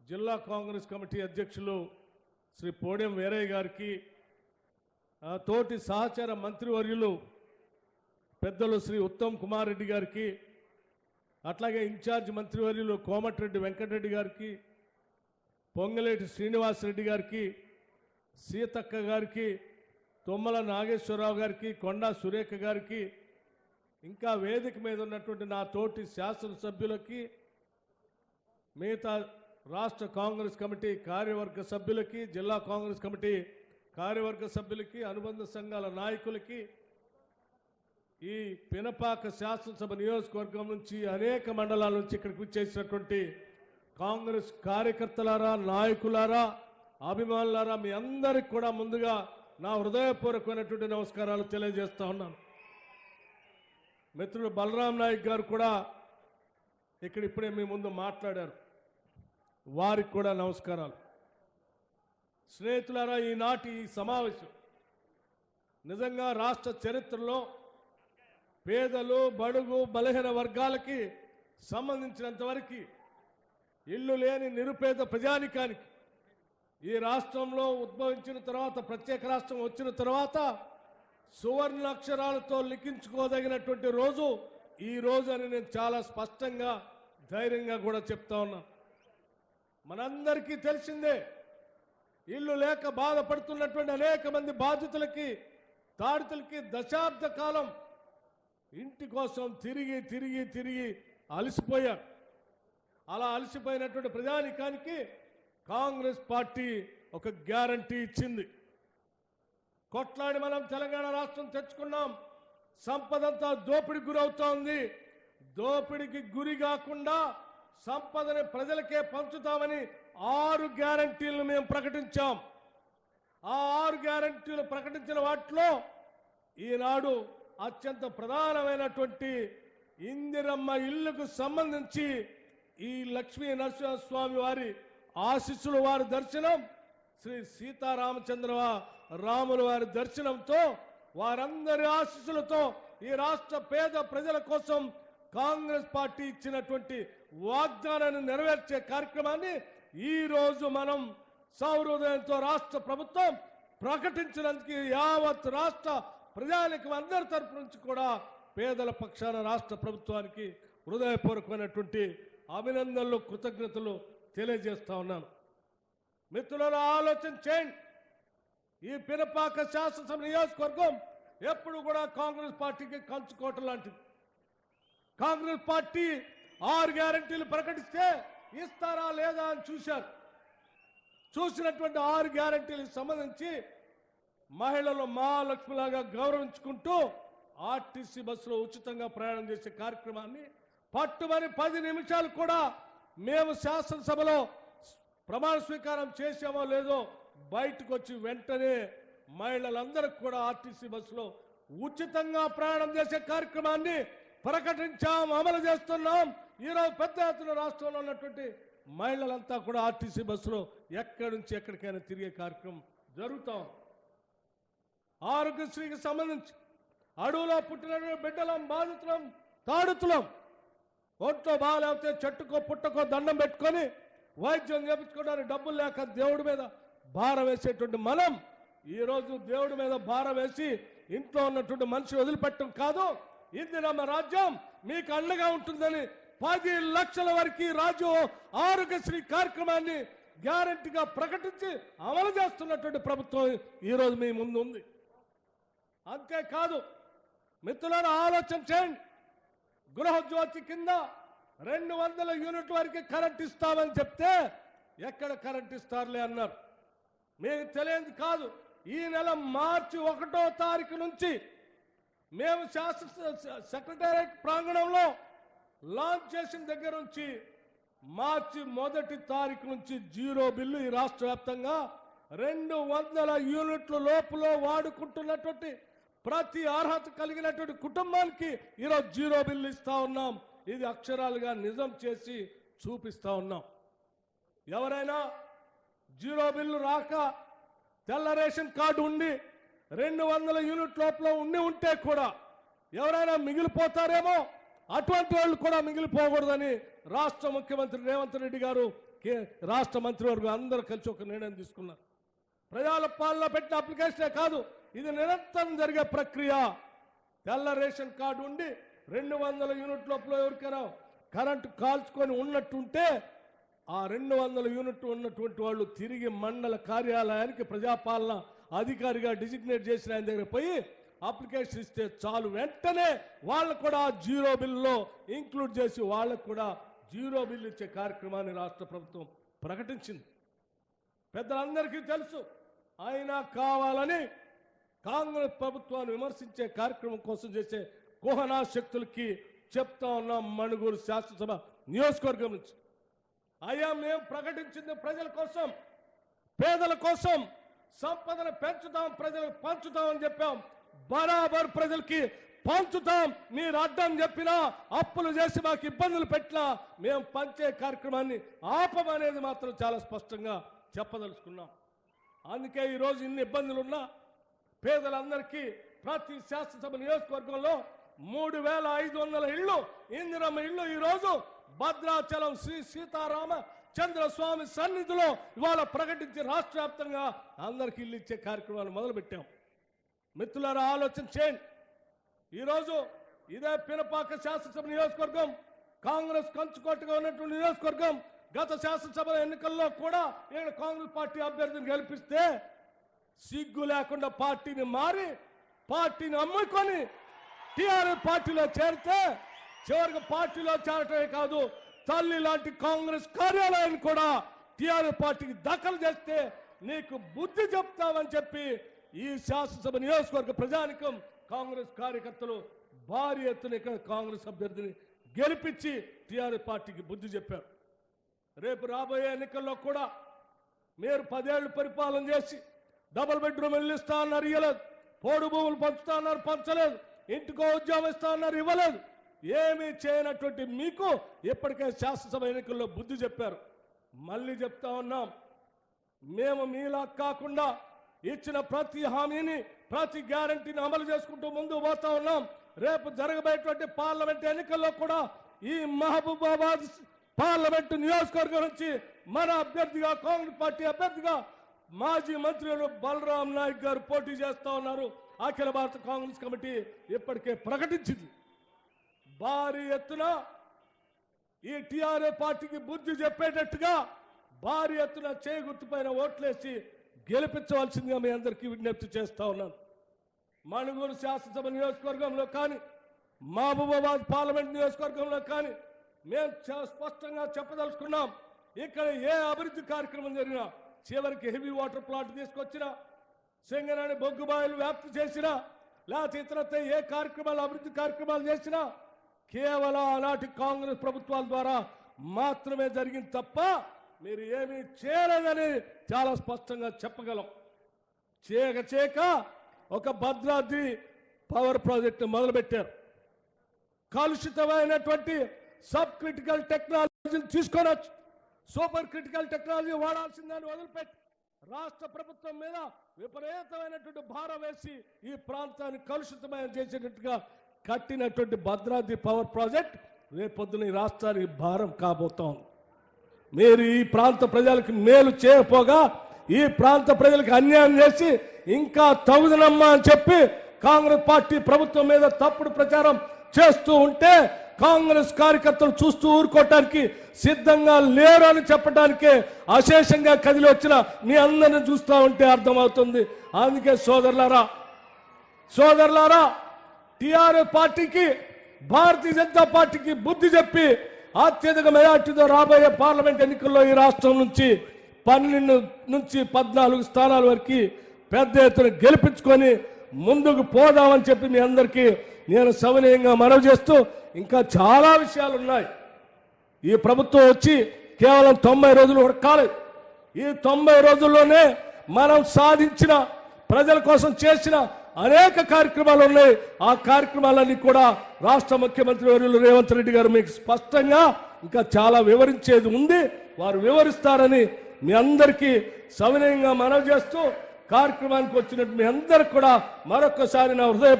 జిల్లా కాంగ్రెస్ కమిటీ అధ్యక్షులు శ్రీ పోడెం వేరయ్య గారికి తోటి సహచర మంత్రివర్యులు పెద్దలు శ్రీ ఉత్తమ్ కుమార్ రెడ్డి గారికి అట్లాగే ఇన్ఛార్జ్ మంత్రివర్యులు కోమటిరెడ్డి వెంకటరెడ్డి గారికి పొంగలేటి శ్రీనివాసరెడ్డి గారికి సీతక్క గారికి తుమ్మల నాగేశ్వరరావు గారికి కొండా సురేఖ గారికి ఇంకా వేదిక మీద ఉన్నటువంటి నా తోటి శాసనసభ్యులకి మిగతా రాష్ట్ర కాంగ్రెస్ కమిటీ కార్యవర్గ సభ్యులకి జిల్లా కాంగ్రెస్ కమిటీ కార్యవర్గ సభ్యులకి అనుబంధ సంఘాల నాయకులకి ఈ పినపాక శాసనసభ నియోజకవర్గం నుంచి అనేక మండలాల నుంచి ఇక్కడికి వచ్చేసినటువంటి కాంగ్రెస్ కార్యకర్తలారా నాయకులారా అభిమానులారా మీ అందరికి కూడా ముందుగా నా హృదయపూర్వకమైనటువంటి నమస్కారాలు తెలియజేస్తా ఉన్నాను. మిత్రుడు బలరాం నాయక్ గారు కూడా ఇక్కడ ఇప్పుడే మీ ముందు మాట్లాడారు. వారికి కూడా నమస్కారాలు. స్నేహితులారా ఈనాటి ఈ సమావేశం నిజంగా రాష్ట్ర చరిత్రలో పేదలు బడుగు బలహీన వర్గాలకి సంబంధించినంతవరకు ఇల్లు లేని నిరుపేద ప్రజానికానికి ఈ రాష్ట్రంలో ఉద్భవించిన తర్వాత ప్రత్యేక రాష్ట్రం వచ్చిన తర్వాత సువర్ణ అక్షరాలతో లిఖించుకోదగినటువంటి రోజు ఈ రోజు అని నేను చాలా స్పష్టంగా ధైర్యంగా కూడా చెప్తా ఉన్నాను మనందరికీ తెలిసిందే ఇల్లు లేక బాధపడుతున్నటువంటి అనేక మంది బాధితులకి తాడితులకి దశాబ్ద కాలం ఇంటి కోసం తిరిగి తిరిగి తిరిగి అలసిపోయారు. అలా అలసిపోయినటువంటి ప్రజానికానికి కాంగ్రెస్ పార్టీ ఒక గ్యారంటీ ఇచ్చింది. కొట్లాడి మనం తెలంగాణ రాష్ట్రం తెచ్చుకున్నాం. సంపదంతా దోపిడికి గురవుతోంది. దోపిడికి గురి కాకుండా సంపదని ప్రజలకే పంచుతామని ఆరు గ్యారంటీలను మేము ప్రకటించాం. ఆ ఆరు గ్యారంటీలు ప్రకటించిన వాటిలో ఈనాడు అత్యంత ప్రధానమైనటువంటి ఇందిరమ్మ ఇల్లుకు సంబంధించి ఈ లక్ష్మీ నరసింహస్వామి వారి ఆశీస్సులు వారి దర్శనం శ్రీ సీతారామచంద్ర రాముల వారి దర్శనంతో వారందరి ఆశీస్సులతో ఈ రాష్ట్ర పేద ప్రజల కోసం కాంగ్రెస్ పార్టీ ఇచ్చినటువంటి వాగ్దానాన్ని నెరవేర్చే కార్యక్రమాన్ని ఈ రోజు మనం సౌహృదయంతో రాష్ట్ర ప్రభుత్వం ప్రకటించినందుకు యావత్ రాష్ట్ర ప్రజానికి అందరి తరపు నుంచి కూడా పేదల పక్షాన రాష్ట్ర ప్రభుత్వానికి హృదయపూర్వకమైనటువంటి అభినందనలు కృతజ్ఞతలు తెలియజేస్తా ఉన్నాను. మిత్రులను ఆలోచన చేయండి. ఈ పినపాక శాసనసభ నియోజకవర్గం ఎప్పుడు కూడా కాంగ్రెస్ పార్టీకి కంచుకోవటం లాంటిది. కాంగ్రెస్ పార్టీ ఆరు గ్యారంటీలు ప్రకటిస్తే ఇస్తారా లేదా అని చూశారు. చూసినటువంటి ఆరు గ్యారంటీలకు సంబంధించి మహిళలు మహాలక్ష్మిలాగా గౌరవించుకుంటూ ఆర్టీసీ బస్సులో ఉచితంగా ప్రయాణం చేసే కార్యక్రమాన్ని పట్టుమని పది నిమిషాలు కూడా మేము శాసనసభలో ప్రమాణ స్వీకారం చేసామో లేదో బయటకు వచ్చి వెంటనే మహిళలందరికీ కూడా ఆర్టీసీ బస్సులో ఉచితంగా ప్రయాణం చేసే కార్యక్రమాన్ని ప్రకటించాం అమలు చేస్తున్నాం. ఈరోజు పెద్ద ఎత్తున రాష్ట్రంలో ఉన్నటువంటి మహిళలంతా కూడా ఆర్టీసీ బస్సులో ఎక్కడి నుంచి ఎక్కడికైనా తిరిగే కార్యక్రమం జరుగుతాం ఆరోగ్యశ్రీకి సంబంధించి అడవులో పుట్టిన బిడ్డలం బాధితులం తాడుతులం ఒంట్లో బాగాలేకపోతే చెట్టుకో పుట్టకో దండం పెట్టుకొని వైద్యం చేపించుకోవడానికి డబ్బులు లేక దేవుడి మీద భారం వేసేటువంటి మనం ఈరోజు దేవుడి మీద భారం వేసి ఇంట్లో ఉన్నటువంటి మనిషి వదిలిపెట్టడం కాదు. ఇది నమ్మ రాజ్యం మీకు అండగా ఉంటుందని పది లక్షల వరకు రాజు ఆరోగ్యశ్రీ కార్యక్రమాన్ని గ్యారంటీగా ప్రకటించి అమలు చేస్తున్నటువంటి ప్రభుత్వం ఈరోజు మీ ముందు ఉంది. అంతేకాదు మిత్రులను ఆలోచన చేయండి. గృహజ్యోతి కింద రెండు వందల యూనిట్ వరకు కరెంట్ ఇస్తామని చెప్తే ఎక్కడ కరెంట్ ఇస్తారులే అన్నారు. మీకు తెలియదు కాదు ఈ నెల మార్చి ఒకటో తారీఖు నుంచి మేము శాస్త్ర సెక్రటేరియట్ ప్రాంగణంలో లాంచ్ చేసిన దగ్గర నుంచి మార్చి మొదటి తారీఖు నుంచి జీరో బిల్లు ఈ రాష్ట్ర వ్యాప్తంగా రెండు వందల యూనిట్ల లోపులో వాడుకుంటున్నటువంటి ప్రతి అర్హత కలిగినటువంటి కుటుంబానికి ఈరోజు జీరో బిల్లు ఇస్తా ఉన్నాం. ఇది అక్షరాలుగా నిజం చేసి చూపిస్తా ఉన్నాం. ఎవరైనా జీరో బిల్లు రాక తెల్ల రేషన్ కార్డు ఉండి రెండు వందల యూనిట్ లోపల ఉండి ఉంటే కూడా ఎవరైనా మిగిలిపోతారేమో అటువంటి వాళ్ళు కూడా మిగిలిపోకూడదని రాష్ట్ర ముఖ్యమంత్రి రేవంత్ రెడ్డి గారు కే- రాష్ట్ర మంత్రివర్గం అందరూ కలిసి ఒక నిర్ణయం తీసుకున్నారు. ప్రజల పాలన పెట్టిన అప్లికేషనే కాదు ఇది నిరంతరం జరిగే ప్రక్రియ. తెల్ల రేషన్ కార్డు ఉండి రెండు వందల యూనిట్ లోపల ఎవరికైనా కరెంటు కాల్చుకొని ఉన్నట్టుంటే ఆ రెండు వందల యూనిట్ ఉన్నటువంటి వాళ్ళు తిరిగి మండల కార్యాలయానికి ప్రజాపాలన అధికారిగా డిజిగ్నేట్ చేసిన ఆయన దగ్గర పోయి అప్లికేషన్ ఇస్తే చాలు. వెంటనే వాళ్ళకు కూడా జీరో బిల్లులో ఇంక్లూడ్ చేసి వాళ్ళకు కూడా జీరో బిల్లు ఇచ్చే కార్యక్రమాన్ని రాష్ట్ర ప్రభుత్వం ప్రకటించింది. పెద్దలందరికీ తెలుసు ఆయన కావాలని కాంగ్రెస్ ప్రభుత్వాన్ని విమర్శించే కార్యక్రమం కోసం చేసే కుహనా శక్తులకి చెప్తా ఉన్నాం మణుగూరు శాసనసభ నియోజకవర్గం నుంచి. అయ్యా మేము ప్రకటించింది ప్రజల కోసం పేదల కోసం సంపదను పెంచుతాం ప్రజలకు పంచుతాం అని చెప్పాం. బరాబర్ ప్రజలకి పంచుతాం. మీరు అడ్డం చెప్పినా అప్పులు చేసి మాకు ఇబ్బందులు పెట్టినా మేము పంచే కార్యక్రమాన్ని ఆపమనేది మాత్రం చాలా స్పష్టంగా చెప్పదలుచుకున్నాం. అందుకే ఈరోజు ఇన్ని ఇబ్బందులు ఉన్నా పేదలందరికీ ప్రతి శాసనసభ నియోజకవర్గంలో మూడు వేల ఐదు వందల ఇళ్ళు ఇందిరమ్మ ఇళ్ళు ఈరోజు భద్రాచలం శ్రీ సీతారామ చంద్రస్వామి సన్నిధిలో ఇవాళ ప్రకటించి రాష్ట్ర వ్యాప్తంగా అందరికి ఇల్లు ఇచ్చే కార్యక్రమాలు మొదలుపెట్టాం. మిత్రులారా ఆలోచన చేయండి. ఈరోజు ఇదే పినపాక శాసనసభ నియోజకవర్గం కాంగ్రెస్ కంచుకోటగా ఉన్నటువంటి నియోజకవర్గం గత శాసనసభ ఎన్నికల్లో కూడా ఇక్కడ కాంగ్రెస్ పార్టీ అభ్యర్థిని గెలిపిస్తే సిగ్గు లేకుండా పార్టీని మారి పార్టీని అమ్ముకొని టీఆర్ఎస్ పార్టీలో చేరితే చివరికి పార్టీలో చేరటమే కాదు తల్లి లాంటి కాంగ్రెస్ కార్యాలయాన్ని కూడా టిఆర్ఎస్ పార్టీకి దాఖలు చేస్తే నీకు బుద్ధి చెప్తామని చెప్పి ఈ శాసనసభ నియోజకవర్గ ప్రజానికం కాంగ్రెస్ కార్యకర్తలు భారీ ఎత్తున ఇక్కడ కాంగ్రెస్ అభ్యర్థిని గెలిపించి టిఆర్ఎస్ పార్టీకి బుద్ధి చెప్పారు. రేపు రాబోయే ఎన్నికల్లో కూడా మీరు పదేళ్ళు పరిపాలన చేసి డబుల్ బెడ్రూమ్ ఇల్లు ఇస్తా అన్నారు ఇవ్వలేదు పోడు భూములు పంచుతా అన్నారు పంచలేదు. ఇంటికో ఉద్యోగం ఇస్తా అన్నారు ఇవ్వలేదు. ఏమీ చేయనటువంటి మీకు ఇప్పటికే శాసనసభ ఎన్నికల్లో బుద్ధి చెప్పారు. మళ్ళీ చెప్తా ఉన్నాం మేము మీలా కాకుండా ఇచ్చిన ప్రతి హామీని ప్రతి గ్యారంటీని అమలు చేసుకుంటూ ముందు పోతా ఉన్నాం. రేపు జరగబోయేటువంటి పార్లమెంట్ ఎన్నికల్లో కూడా ఈ మహబూబాబాద్ పార్లమెంటు నియోజకవర్గం నుంచి మన అభ్యర్థిగా కాంగ్రెస్ పార్టీ అభ్యర్థిగా మాజీ మంత్రులు బలరాం నాయక్ గారు పోటీ చేస్తా ఉన్నారు. అఖిల భారత కాంగ్రెస్ కమిటీ ఇప్పటికే ప్రకటించింది. భారీ ఎత్తున ఈ టిఆర్ఏ పార్టీకి బుద్ధి చెప్పేటట్టుగా భారీ ఎత్తున చేయగుర్తుపైన ఓట్లేసి గెలిపించవలసిందిగా మీ అందరికీ విజ్ఞప్తి చేస్తా ఉన్నాను. మణుగూరు శాసనసభ నియోజకవర్గంలో కానీ మహబూబాబాద్ పార్లమెంట్ నియోజకవర్గంలో కానీ మేము స్పష్టంగా చెప్పదలుచుకున్నాం ఇక్కడ ఏ అభివృద్ధి కార్యక్రమం జరిగినా చివరికి హెవీ వాటర్ ప్లాంట్ తీసుకొచ్చినా సింగరాణి బొగ్గుబాయిలు వ్యాప్తి చేసినా లేకపోతే ఇతరత్తే ఏ కార్యక్రమాలు అభివృద్ధి కార్యక్రమాలు చేసినా కేవలం ఆనాటి కాంగ్రెస్ ప్రభుత్వాల ద్వారా మాత్రమే జరిగింది తప్ప మీరు ఏమీ చేయలేదని చాలా స్పష్టంగా చెప్పగలం. చేయక చేయక ఒక భద్రాద్రి పవర్ ప్రాజెక్టు మొదలుపెట్టారు. కలుషితమైనటువంటి సబ్ క్రిటికల్ టెక్నాలజీని తీసుకొనొచ్చు. సూపర్ క్రిటికల్ టెక్నాలజీ వాడాల్సిందని వదిలిపెట్టి రాష్ట్ర ప్రభుత్వం మీద విపరీతమైనటువంటి భారం వేసి ఈ ప్రాంతాన్ని కలుషితమైన చేసేటట్టుగా కట్టినటువంటి భద్రాద్రి పవర్ ప్రాజెక్ట్ రేపొద్దున ఈ రాష్ట్రానికి భారం కాబోతాం మీరు ఈ ప్రాంత ప్రజలకు మేలు చేయకపోగా ఈ ప్రాంత ప్రజలకు అన్యాయం చేసి ఇంకా తగుదనమ్మా అని చెప్పి కాంగ్రెస్ పార్టీ ప్రభుత్వం మీద తప్పుడు ప్రచారం చేస్తూ ఉంటే కాంగ్రెస్ కార్యకర్తలు చూస్తూ ఊరుకోవటానికి సిద్ధంగా లేరు అని చెప్పడానికే అశేషంగా కదిలి వచ్చిన మీ అందరిని చూస్తూ ఉంటే అర్థమవుతుంది. అందుకే సోదరులారా సోదరులారా టిఆర్ఎస్ పార్టీకి భారతీయ జనతా పార్టీకి బుద్ధి చెప్పి అత్యధిక మెజార్టీతో రాబోయే పార్లమెంట్ ఎన్నికల్లో ఈ రాష్ట్రం నుంచి పన్నెండు నుంచి పద్నాలుగు స్థానాల వరకు పెద్ద ఎత్తున గెలిపించుకొని ముందుకు పోదామని చెప్పి మీ అందరికీ నేను సవినయంగా మనవి చేస్తూ ఇంకా చాలా విషయాలు ఉన్నాయి. ఈ ప్రభుత్వం వచ్చి కేవలం తొంభై రోజులు ఉడకాలి ఈ తొంభై రోజుల్లోనే మనం సాధించిన ప్రజల కోసం చేసిన అనేక కార్యక్రమాలు ఉన్నాయి. ఆ కార్యక్రమాలన్నీ కూడా రాష్ట్ర ముఖ్యమంత్రి వర్యులు రేవంత్ రెడ్డి గారు మీకు స్పష్టంగా ఇంకా చాలా వివరించేది ఉంది. వారు వివరిస్తారని మీ అందరికీ సవినయంగా మనవి చేస్తూ కార్యక్రమానికి వచ్చినట్టు మీ అందరికి కూడా మరొకసారి నా హృదయ